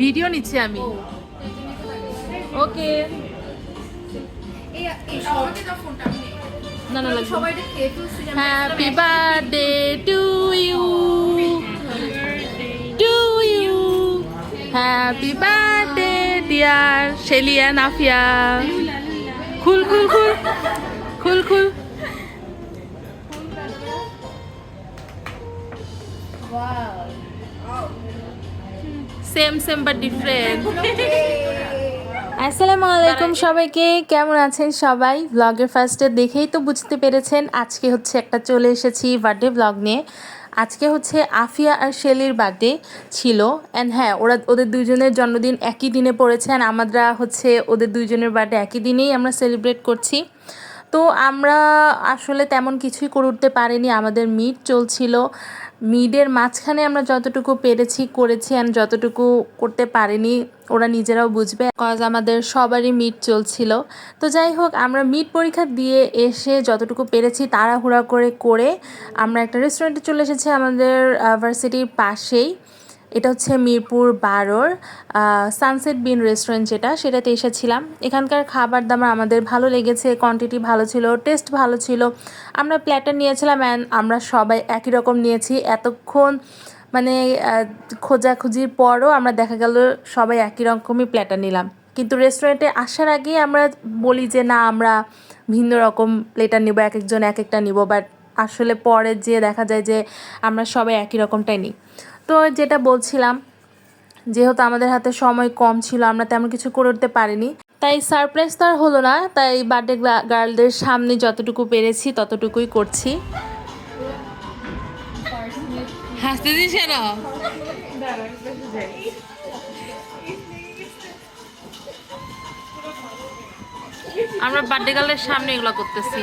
Video নিচ্ছি আমি। ওকে। না না সবাই happy birthday to you to you happy birthday dear Shelia Nafia খুল খুল খুল। খুল খুল। সেম সেম বাট ডিফারেন্ট আসসালামু আলাইকুম সবাইকে। কেমন আছেন সবাই? ব্লগের ফার্স্টে দেখেই তো বুঝতে পেরেছেন আজকে হচ্ছে একটা চলে এসেছি বার্থডে ব্লগ নিয়ে। আজকে হচ্ছে আফিয়া আর শেলির বার্থডে ছিল। অ্যান্ড হ্যাঁ ওরা ওদের দুইজনের জন্মদিন একই দিনে পড়েছে। And আমরা হচ্ছে ওদের দুইজনের বার্থডে একই দিনেই আমরা সেলিব্রেট করছি। তো আমরা আসলে তেমন কিছুই করে উঠতে পারিনি। আমাদের মিট চলছিল। মিডের মাঝখানে আমরা যতটুকু পেরেছি, করেছি অ্যান্ড যতটুকু করতে পারিনি, ওরা নিজেরাও বুঝবে। কজ আমাদের সবারই মিট চলছিল। তো যাই হোক, আমরা মিট পরীক্ষা দিয়ে এসে যতটুকু পেরেছি তাড়াহুড়া করে করে আমরা একটা রেস্টুরেন্টে চলে এসেছি আমাদের ভার্সিটির পাশেই। এটা হচ্ছে মিরপুর বারোর সানসেট বিন রেস্টুরেন্ট যেটা, সেটাতে এসেছিলাম। এখানকার খাবার দাবার আমাদের ভালো লেগেছে কোয়ান্টিটি ভালো ছিল টেস্ট ভালো ছিল। আমরা প্ল্যাটার নিয়েছিলাম অ্যান্ড আমরা সবাই একই রকম নিয়েছি। এতক্ষণ মানে খোঁজাখুঁজির পরও আমরা দেখা গেল সবাই একই রকমই প্ল্যাটার নিলাম। কিন্তু রেস্টুরেন্টে আসার আগেই আমরা বলি যে, না, আমরা ভিন্ন রকম প্লেটার নিব, এক একজন এক একটা নিব। বাট আসলে পরে যেয়ে দেখা যায় যে, আমরা সবাই একই রকমটাই নিই। তো যেটা বলছিলাম যেহেতু আমাদের হাতে সময় কম ছিল আমরা তেমন কিছু করে উঠতে পারিনি। তাই সারপ্রাইজ তো আর হলো না তাই বার্থডে গার্লদের সামনে যতটুকু পেরেছি ততটুকুই করছি। কেন? আমরা বার্থডে গার্লের সামনে এগুলো করতেছি।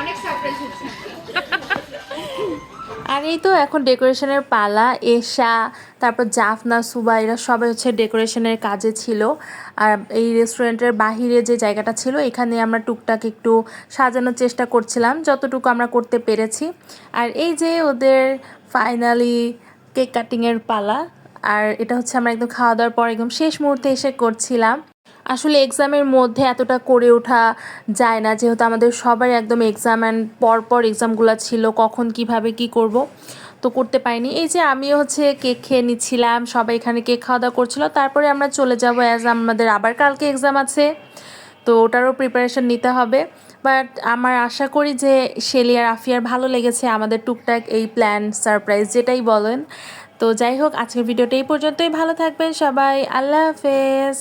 অনেক সারপ্রাইজ হচ্ছে। আর এই তো এখন ডেকোরেশনের পালা, এশা, তারপর জাফনা, সুবা, এরা সবাই হচ্ছে ডেকোরেশনের কাজে ছিল। আর এই রেস্টুরেন্টের বাহিরে যে জায়গাটা ছিল, এখানে আমরা টুকটাক একটু সাজানোর চেষ্টা করছিলাম, যতটুকু আমরা করতে পেরেছি। আর এই যে ওদের ফাইনালি কেক কাটিংয়ের পালা, আর এটা হচ্ছে আমরা একদম খাওয়া দাওয়ার পর একদম শেষ মুহূর্তে এসে করছিলাম। আসলে এক্সামের মধ্যে এতটা করে ওঠা যায় না, যেহেতু আমাদের সবার একদম এক্সাম অ্যান্ড পরপর এক্সামগুলো ছিল, কখন কীভাবে কি করব তো করতে পারিনি। এই যে আমিও হচ্ছে কেক খেয়ে নিচ্ছিলাম, সবাই এখানে কেক খাওয়া দাওয়া করছিল, তারপরে আমরা চলে যাব অ্যাজ আমাদের আবার কালকে এক্সাম আছে, তো ওটারও প্রিপারেশন নিতে হবে। বাট আমার আশা করি যে শেলি আর আফিয়ার ভালো লেগেছে আমাদের টুকটাক এই প্ল্যান সারপ্রাইজ যেটাই বলেন। তো যাই হোক, আজকের ভিডিওটা এই পর্যন্তই, ভালো থাকবেন সবাই, আল্লাহ হাফেজ।